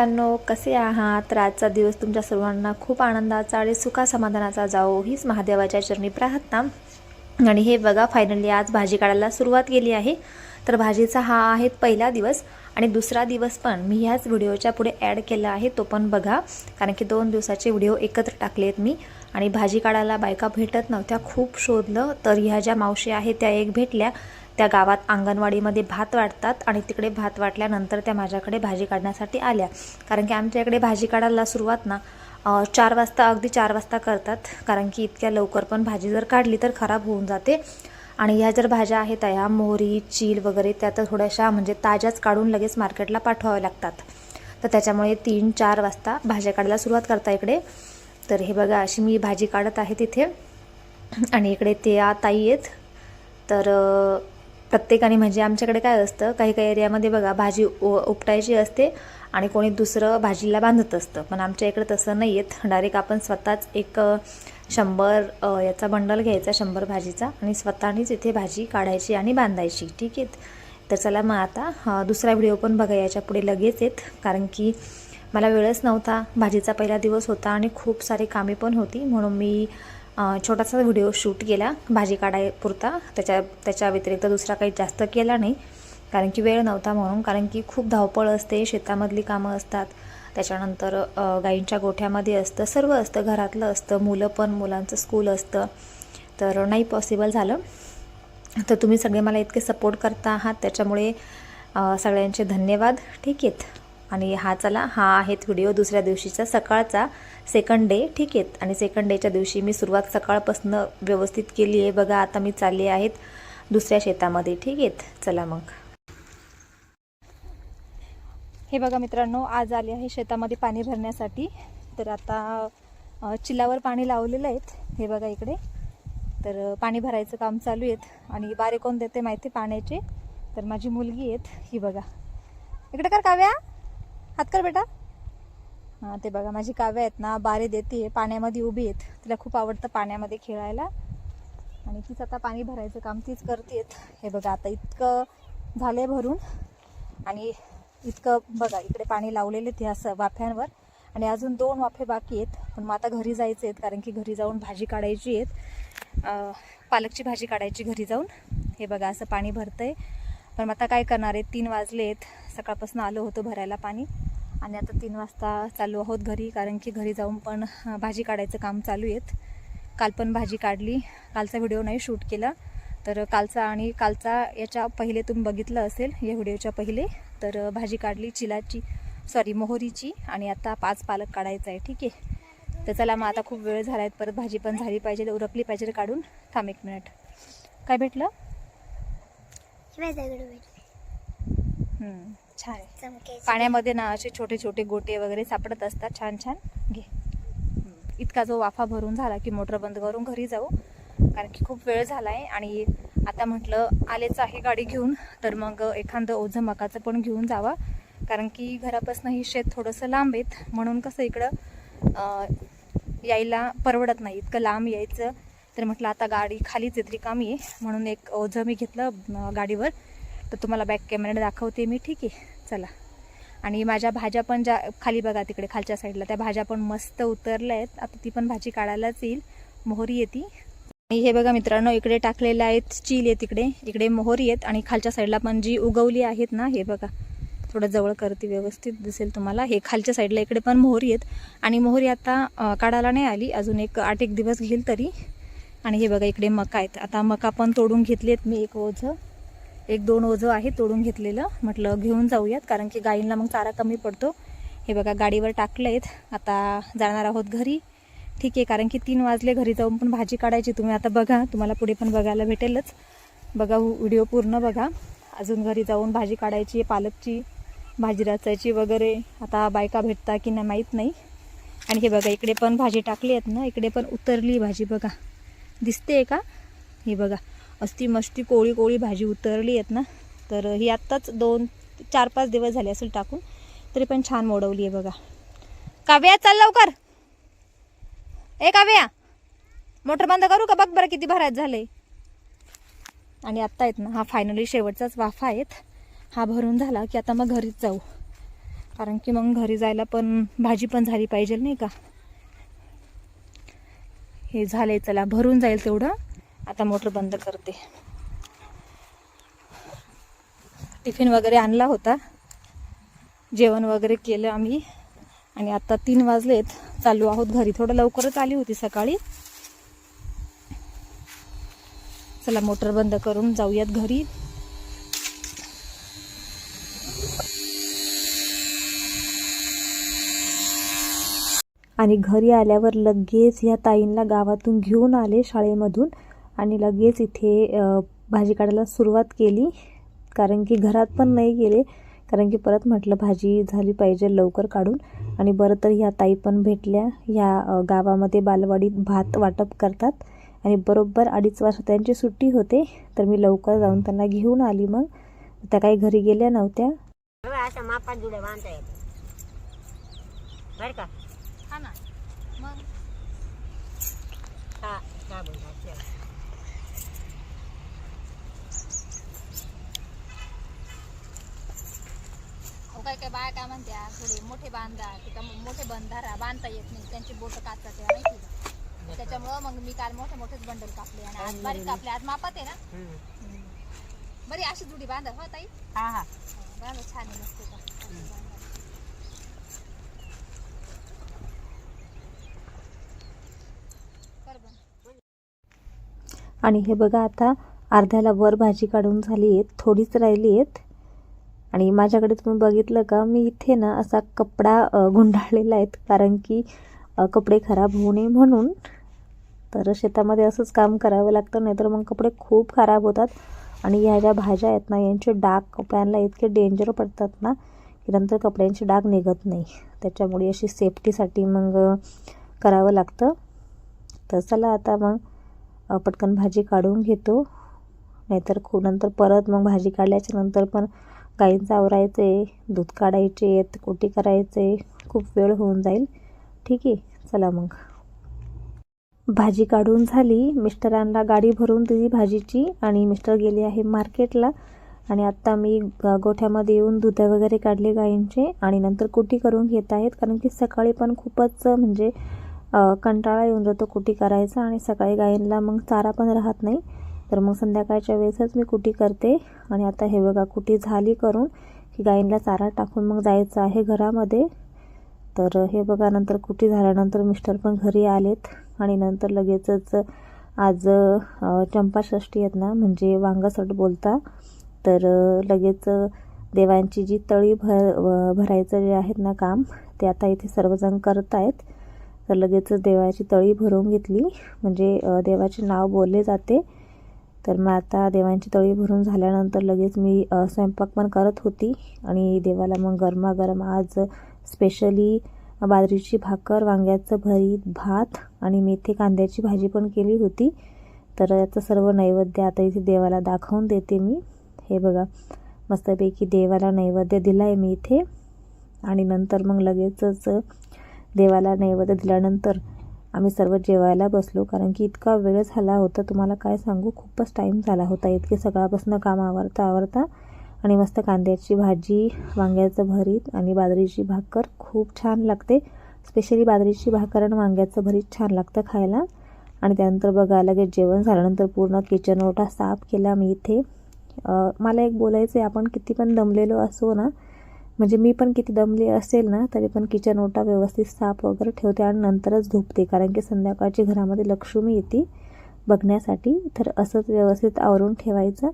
मित्रांनो कसे आहात? तर आजचा दिवस तुमच्या सर्वांना खूप आनंदाचा आणि सुखा समाधानाचा जाओ हीच महादेवाच्या चरणी प्रार्थना. आणि हे बघा फायनली आज भाजी काढायला सुरुवात केली आहे. तर भाजीचा हा आहे पहिला दिवस आणि दुसरा दिवस पण मी ह्याच व्हिडिओच्या पुढे ॲड केला आहे तो पण बघा. कारण की दोन दिवसाचे व्हिडिओ एकत्र टाकले आहेत मी. आणि भाजी काढायला बायका भेटत नव्हत्या खूप शोधलं. तर ह्या ज्या मावशी आहेत त्या एक भेटल्या. त्या गावात अंगणवाडीमध्ये भात वाटतात आणि तिकडे भात वाटल्यानंतर त्या माझ्याकडे भाजी काढण्यासाठी आल्या. कारण की आमच्या इकडे भाजी काढायला सुरुवात ना चार वाजता अगदी चार वाजता करतात. कारण की इतक्या लवकर पण भाजी जर काढली तर खराब होऊन जाते. आणि ह्या जर भाज्या आहेत ह्या मोहरी चील वगैरे त्या तर थोड्याशा म्हणजे ताज्याच काढून लगेच मार्केटला पाठवाव्या लागतात. तर त्याच्यामुळे तीन चार वाजता भाज्या काढायला सुरुवात करता इकडे. तर हे बघा अशी मी भाजी काढत आहे तिथे. आणि इकडे त्या ताई आहेत. तर प्रत्येकाने म्हणजे आमच्याकडे काय असतं काही काही एरियामध्ये बघा भाजी उ उपटायची असते आणि कोणी दुसरं भाजीला बांधत असतं. पण आमच्या इकडे तसं नाही आहेत डायरेक्ट आपण स्वतःच एक शंभर याचा बंडल घ्यायचा शंभर भाजीचा आणि स्वतःनीच इथे भाजी काढायची आणि बांधायची. ठीक आहे? तर चला मग आता दुसरा व्हिडिओ पण बघा याच्यापुढे लगेच येत. कारण की मला वेळच नव्हता. भाजीचा पहिला दिवस होता आणि खूप सारी कामे पण होती. म्हणून मी छोटासा व्हिडिओ शूट केला भाजी काढायपुरता. त्याच्या त्याच्या व्यतिरिक्त दुसरा काही जास्त केला नाही कारण की वेळ नव्हता म्हणून कारण की खूप धावपळ असते शेतामधली कामं असतात. त्याच्यानंतर गाईंच्या गोठ्यामध्ये असतं सर्व असतं घरातलं असतं मुलं पण मुलांचं स्कूल असतं. तर नाही पॉसिबल झालं. तर तुम्ही सगळे मला इतके सपोर्ट करता आहात त्याच्यामुळे सगळ्यांचे धन्यवाद. ठीक आहेत. आणि हा चला हा आहेत व्हिडिओ दुसऱ्या दिवशीचा सकाळचा सेकंड डे ठीक आहेत आणि सेकंड डेच्या दिवशी मी सुरुवात सकाळपासून व्यवस्थित केली आहे. बघा आता मी चालले आहेत दुसऱ्या शेतामध्ये. ठीक आहेत चला मग. हे बघा मित्रांनो आज आले आहे शेतामध्ये पाणी भरण्यासाठी. तर आता चिलावर पाणी लावलेलं आहेत. हे बघा इकडे. तर पाणी भरायचं काम चालू आहेत. आणि बारे कोण देते माहिती पाण्याचे? तर माझी मुलगी आहेत. ही बघा. इकडे कर काव्या. हात कर बेटा. हां ते बघा माझी काव्य आहेत ना बारे देते पाण्यामध्ये उभी आहेत. तिला खूप आवडतं पाण्यामध्ये खेळायला. आणि तीच आता पाणी भरायचं काम तीच करतेत हे बघा आता इतकं झालंय भरून. आणि इतकं बघा इकडे पाणी लावलेले ते असं वाफ्यांवर. आणि अजून दोन वाफे बाकी आहेत. पण मग आता घरी जायचे आहेत कारण की घरी जाऊन भाजी काढायची आहेत. पालकची भाजी काढायची घरी जाऊन. हे बघा असं पाणी भरतंय. पण मग आता काय करणार आहे? तीन वाजले आहेत सकाळपासून आलो होतो भरायला पाणी. आणि आता तीन वाजता चालू आहोत घरी कारण की घरी जाऊन पण भाजी काढायचं काम चालू आहेत. काल पण भाजी काढली. कालचा व्हिडिओ नाही शूट केला. तर कालचा आणि कालचा याच्या पहिले तुम्ही बघितलं असेल या व्हिडिओच्या पहिले. तर भाजी काढली चिलाची सॉरी मोहरीची आणि आता पाच पालक काढायचं आहे ठीक आहे? तर चला मग आता खूप वेळ झाला आहे परत भाजी पण झाली पाहिजे उरकली पाहिजे काढून. थांब एक मिनिट काय भेटलं? छान पाण्यामध्ये ना असे छोटे छोटे गोटे वगैरे सापडत असतात. छान छान. घे. इतका जो वाफा भरून झाला की मोटर बंद करून घरी जाऊ. कारण की खूप वेळ झाला आहे आणि आता म्हटलं आलेच आहे गाडी घेऊन तर मग एखादं ओझं मकाचं पण घेऊन जावा. कारण की घरापासून ही शेत थोडंसं लांब आहेत. म्हणून कसं इकडं यायला परवडत नाही. इतकं लांब यायचं. तर म्हटलं आता गाडी खालीच येत रिकामी आहे. म्हणून एक ओझं मी घेतलं गाडीवर. तर तुम्हाला बॅक कॅमेऱ्याने दाखवते मी ठीक आहे? चला. आणि माझ्या भाज्या पण ज्या खाली बघा तिकडे खालच्या साईडला त्या भाज्या पण मस्त उतरल्या आहेत. आता ती पण भाजी काढायलाच येईल. मोहरी येते आणि हे बघा मित्रांनो इकडे टाकलेले आहेत चील आहे तिकडे. इकडे मोहरी आहेत आणि खालच्या साईडला पण जी उगवली आहेत ना हे बघा. थोडं जवळ करते व्यवस्थित दिसेल तुम्हाला. हे खालच्या साईडला इकडे पण मोहरी आहेत. आणि मोहरी आता काढायला नाही आली. अजून एक आठ एक दिवस घेईल तरी. आणि हे बघा इकडे मका आहेत. आता मका पण तोडून घेतलीत मी एक ओझं. एक दोन ओझं आहे तोडून घेतलेलं. म्हटलं घेऊन जाऊयात कारण की गाईंना मग चारा कमी पडतो. हे बघा गाडीवर टाकलं आहेत आता जाणार आहोत घरी. ठीक आहे कारण की तीन वाजले घरी जाऊन पण भाजी काढायची. तुम्ही आता बघा तुम्हाला पुढे पण बघायला भेटेलच. बघा व्हिडिओ पूर्ण बघा. अजून घरी जाऊन भाजी काढायची पालकची भाजी रचायची वगैरे. आता बायका भेटता की नाही माहीत नाही. आणि हे बघा इकडे पण भाजी टाकली आहेत ना इकडे पण उतरली भाजी. बघा दिसते का? हे बघा. असती मस्ती कोळी कोळी भाजी उतरली आहेत ना. तर ही आत्ताच दोन चार पाच दिवस झाले असेल टाकून. तरी पण छान मोडवली आहे बघा. काव्या चाल लवकर. ए काव्या मोटर बंद करू का? बघ बरं किती भरायचं झालंय. आणि आत्ता आहेत ना हा फायनली शेवटचाच वाफा आहेत. हा भरून झाला की आता मग घरीच जाऊ. कारण की मग घरी जायला पण भाजी पण झाली पाहिजे नाही का? हे झालंय चला भरून जाईल तेवढं. आता मोटर बंद करते. टिफिन वगैरे आणला होता. जेवण वगैरे केलं आम्ही. आणि आता तीन वाजलेत. चालू आहोत घरी. थोडं लवकरच आली होती सकाळी. चला मोटर बंद करून जाऊयात घरी. आणि घरी आल्यावर लगेच ह्या ताईंना गावातून घेऊन आले शाळेमधून. आणि लगेच इथे भाजी काढायला सुरुवात केली. कारण की घरात पण नाही गेले. कारण की परत म्हटलं भाजी झाली पाहिजे लवकर काढून. आणि बरं तर ह्या ताई पण भेटल्या. ह्या गावामध्ये बालवाडीत भात वाटप करतात. आणि बरोबर अडीच वाजता त्यांची सुट्टी होते. तर मी लवकर जाऊन त्यांना घेऊन आली मग. त्या काही घरी गेल्या नव्हत्या. का हा ना मग हा हा बोल हा, चल. अहो काय काय बाया काय म्हणत्या थोडे मोठे बांधा ते का मोठे बंधारा बांधता येत नाही. त्यांची बोट काचाचे माहिती का? त्याच्यामुळं मग मी काल मोठे मोठेच बंडल कापले आणि आज बारीक कापले. आज मापात आहे ना. बरी अशी जुडी बांधा हो ताई? हा हा. बांधा छान आहे मस्त आहे. का. कर बंद. आणि हे बघा आता अर्ध्याला वर भाजी काढून झाली आहेत थोडीच राहिली आहेत. आणि माझ्याकडे तुम्ही बघितलं का मी इथे ना असा कपडा गुंडाळलेला आहेत कारण की कपडे खराब होऊ नये म्हणून. तर शेतामध्ये असंच काम करावं लागतं नाहीतर मग कपडे खूप खराब होतात. आणि ह्या ज्या भाज्या आहेत ना यांचे डाग कपड्यांना इतके डेंजर पडतात ना की नंतर कपड्यांचे डाग निघत नाही. त्याच्यामुळे अशी सेफ्टीसाठी मग करावं लागतं. तर चला आता मग पटकन भाजी काढून घेतो. नाहीतर खूप नंतर परत मग भाजी काढल्याच्या नंतर पण गाईंचं आवरायचं आहे दूध काढायचे आहेत कोटी करायचे खूप वेळ होऊन जाईल. ठीक आहे चला मग. भाजी काढून झाली. मिस्टरांना गाडी भरून दिली भाजीची आणि मिस्टर गेले आहे मार्केटला. आणि आत्ता मी गोठ्यामध्ये येऊन दूध वगैरे काढले गाईंचे आणि नंतर कुटी करून घेत आहेत. कारण की सकाळी पण खूपच म्हणजे कंटाळा येऊन जातो कुटी करायचा आणि सकाळी गायींना मग चारा पण राहत नाही. तर मग संध्याकाळच्या वेळेसच मी कुटी करते. आणि आता हे बघा कुटी झाली करून की गायींना चारा टाकून मग जायचं आहे घरामध्ये. तर हे बघा नंतर कुटी झाल्यानंतर मिस्टर पण घरी आलेत. आणि नंतर लगेचच आज चंपाषष्ठी आहेत ना म्हणजे वांगसट बोलता. तर लगेच देवांची जी तळी भर भरायचं जे आहेत ना काम ते आता इथे सर्वजण करत आहेत. तर लगेचच देवाची तळी भरून घेतली. म्हणजे देवाचे नाव बोलले जाते. तर मग आता देवांची तळी भरून झाल्यानंतर लगेच मी स्वयंपाक पण करत होती. आणि देवाला मग गरमागरम आज स्पेशली बाजरीची भाकर वांग्याचं भरीत भात आणि मेथी कांद्याची भाजी पण केली होती. तर याचं सर्व नैवेद्य आता इथे देवाला दाखवून देते मी. हे बघा मस्तपैकी देवाला नैवेद्य दिला आहे मी इथे. आणि नंतर मग लगेचच देवाला नैवेद्य दिल्यानंतर आम्ही सर्व जेवायला बसलो कारण की इतका वेळ झाला होता. तुम्हाला काय सांगू? खूपच टाईम झाला होता. इतके सकाळपासून काम आवरता आवरता आणि मस्त कांद्याची भाजी वांग्याचं भरीत आणि बाजरीची भाकर खूप छान लागते. स्पेशली बाजरीची भाकर आणि वांग्याचं भरीत छान लागतं खायला. आणि त्यानंतर बघा लगेच जेवण झाल्यानंतर पूर्ण किचन ओटा साफ केला मी इथे. मला एक बोलायचं आहे आपण किती पण दमलेलो असो ना म्हणजे मी पण किती दमली असेल ना तरी पण किचन ओटा व्यवस्थित साफ वगैरे ठेवते आणि नंतरच धुपते. कारण की संध्याकाळची घरामध्ये लक्ष्मी येते बघण्यासाठी तर असंच व्यवस्थित आवरून ठेवायचं.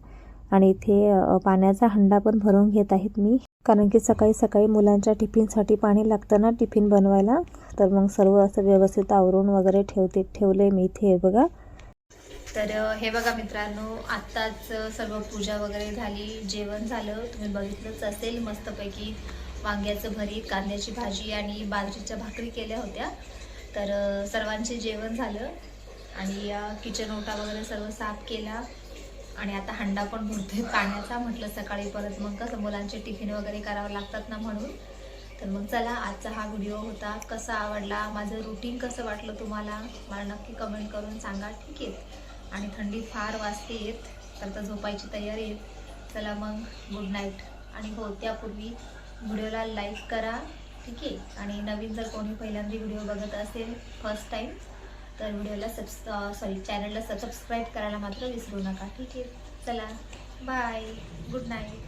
आणि इथे पाण्याचा हंडा पण भरून घेत आहेत मी. कारण की सकाळी सकाळी मुलांच्या टिफिनसाठी पाणी लागतं ना टिफिन बनवायला. तर मग सर्व असं व्यवस्थित आवरून वगैरे ठेवते ठेवले मी इथे बघा. तर हे बघा मित्रांनो आत्ताच सर्व पूजा वगैरे झाली जेवण झालं तुम्ही बघितलंच असेल मस्तपैकी वांग्याचं भरीत कांद्याची भाजी आणि बाजरीच्या भाकरी केल्या होत्या. तर सर्वांचे जेवण झालं आणि किचन ओटा वगैरे सर्व साफ केला आणि आता हंडा पण भरतोय पाण्याचा. म्हटलं सकाळी परत मग कसं मुलांचे टिफिन वगैरे करावं लागतात ना म्हणून. तर मग चला आजचा हा व्हिडिओ होता. कसा आवडला? माझं रुटीन कसं वाटलं तुम्हाला? मला नक्की कमेंट करून सांगा. ठीक आहे. आणि थंडी फार वाजते येत तर आता झोपायची तयारी आहे. चला मग गुड नाईट आणि हो त्यापूर्वी व्हिडिओला लाईक करा ठीक आहे? आणि नवीन जर कोणी पहिल्यांदा व्हिडिओ बघत असेल फर्स्ट टाईम तर व्हिडिओला सबस् सॉरी चॅनलला सबस्क्राईब करायला मात्र विसरू नका ठीक आहे? चला बाय गुड नाईट